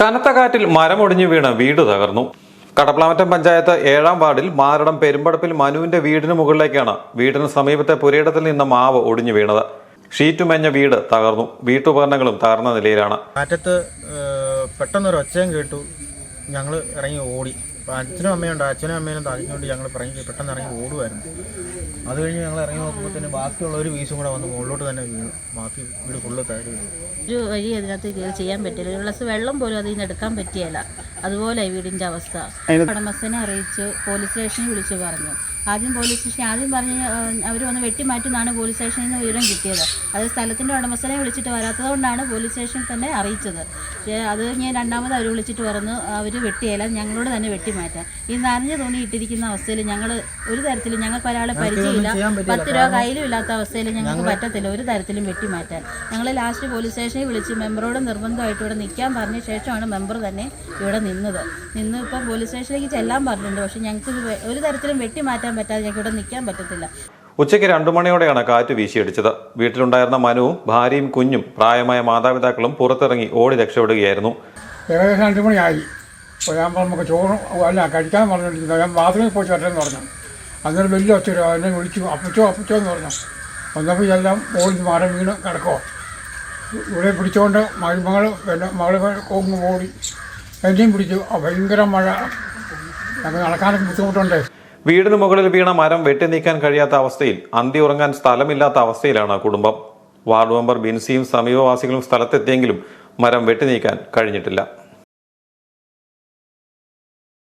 കനത്ത കാറ്റിൽ മരമൊടിഞ്ഞു വീണ് വീട് തകർന്നു. കടപ്ലാമറ്റം പഞ്ചായത്ത് ഏഴാം വാർഡിൽ മാരടം പെരുമ്പടപ്പിൽ മനുവിന്റെ വീടിന് മുകളിലേക്കാണ് വീടിന് സമീപത്തെ പുരയിടത്തിൽ നിന്ന് മാവ് ഒടിഞ്ഞു വീണത്. ഷീറ്റുമെഞ്ഞ വീട് തകർന്നു. വീട്ടുപകരണങ്ങളും തകർന്ന നിലയിലാണ്. കാറ്റത്ത് പെട്ടെന്നൊരു ഒച്ചയും കേട്ടു. ഞങ്ങൾ ഇറങ്ങി ഓടി. അപ്പോൾ അച്ഛനും അമ്മയുണ്ട് അച്ഛനും അമ്മേനും തളിച്ചുകൊണ്ട് ഞങ്ങൾ പറഞ്ഞു പെട്ടെന്ന് ഇറങ്ങി ഓടുമായിരുന്നു അത് കഴിഞ്ഞ് ഞങ്ങൾ ഇറങ്ങി നോക്കുമ്പോൾ തന്നെ ബാക്കിയുള്ള ഒരു വീസും കൂടെ വന്ന് മുകളിലോട്ട് തന്നെ വീണു. ബാക്കി വീട് ഫുള്ള് വീണു ഒരു വഴി അതിനകത്ത് കയറി ചെയ്യാൻ പറ്റില്ല ഒരു ഗ്ലാസ് വെള്ളം പോലും അതിൽ നിന്ന് എടുക്കാൻ പറ്റിയല്ല. അതുപോലെ വീടിന്റെ അവസ്ഥ. ഉടമസ്ഥനെ അറിയിച്ച് പോലീസ് സ്റ്റേഷനിൽ വിളിച്ച് പറഞ്ഞു. ആദ്യം പോലീസ് സ്റ്റേഷൻ ആദ്യം പറഞ്ഞ് അവർ വന്ന് വെട്ടിമാറ്റുന്നാണ് പോലീസ് സ്റ്റേഷനിൽ നിന്ന് വിവരം കിട്ടിയത്. അത് സ്ഥലത്തിന്റെ ഉടമസ്ഥനെ വിളിച്ചിട്ട് വരാത്തത് കൊണ്ടാണ് പോലീസ് സ്റ്റേഷനിൽ തന്നെ അറിയിച്ചത്. പക്ഷേ അത് ഞാൻ രണ്ടാമത് അവർ വിളിച്ചിട്ട് പറഞ്ഞു അവർ വെട്ടിയല്ല ഞങ്ങളോട് തന്നെ വെട്ടിമാറ്റാം. ഈ നനഞ്ഞ തുണി ഇട്ടിരിക്കുന്ന അവസ്ഥയിൽ ഞങ്ങൾ ഒരു തരത്തിലും ഞങ്ങൾക്ക് ഒരാളെ പരിചയമില്ല. പത്ത് രൂപ കയ്യിലും ഇല്ലാത്ത അവസ്ഥയിൽ ഞങ്ങൾക്ക് പറ്റത്തില്ല. ഒരു തരത്തിലും വെട്ടിമാറ്റാൻ. ഞങ്ങൾ ലാസ്റ്റ് പോലീസ് സ്റ്റേഷനിൽ വിളിച്ച് മെമ്പറോട് നിർബന്ധമായിട്ട് ഇവിടെ നിൽക്കാൻ പറഞ്ഞ ശേഷമാണ് മെമ്പർ തന്നെ ഇവിടെ നിന്നത്. നിന്ന് ഇപ്പോൾ പോലീസ് സ്റ്റേഷനിലേക്ക് ചെല്ലാൻ പറഞ്ഞിട്ടുണ്ട്. പക്ഷേ ഞങ്ങൾക്ക് ഒരു തരത്തിലും വെട്ടി മാറ്റാൻ പറ്റാതെ ഞങ്ങൾക്ക് ഇവിടെ നിൽക്കാൻ പറ്റത്തില്ല. ഉച്ചയ്ക്ക് രണ്ടു മണിയോടെയാണ് കാറ്റ് വീശിയടിച്ചത്. വീട്ടിലുണ്ടായിരുന്ന മനുവും ഭാര്യയും കുഞ്ഞും പ്രായമായ മാതാപിതാക്കളും പുറത്തിറങ്ങി ഓടി രക്ഷപ്പെടുകയായിരുന്നു. ഏകദേശം രണ്ടു മണിയായി. ഞാൻ നമുക്ക് ചോറ് അല്ല കഴിക്കാൻ പറഞ്ഞിട്ടുണ്ട്. ഞാൻ ബാത്റൂമിൽ പോയി ചേട്ടൻ പറഞ്ഞു. അന്നേരം വലിയ ഒച്ച എന്നെ വിളിച്ചു അപ്പച്ചോ അപ്പച്ചോ എന്ന് പറഞ്ഞു. വന്നപ്പോൾ എല്ലാം ഓടി മരം വീണ് കിടക്കുമോ ഇവിടെ പിടിച്ചുകൊണ്ട് മരുമകൾ പിന്നെ മകൾ കൊങ്ങ് ഓടി എന്നെയും പിടിച്ചു. ഭയങ്കര മഴ. നടക്കാനൊക്കെ ബുദ്ധിമുട്ടുണ്ട്. വീടിന് മുകളിൽ വീണ മരം വെട്ടി നീക്കാൻ കഴിയാത്ത അവസ്ഥയിൽ അന്തി ഉറങ്ങാൻ സ്ഥലമില്ലാത്ത അവസ്ഥയിലാണ് കുടുംബം. വാർഡ് മെമ്പർ ബിൻസിയും സമീപവാസികളും സ്ഥലത്തെത്തിയെങ്കിലും മരം വെട്ടി നീക്കാൻ കഴിഞ്ഞിട്ടില്ല.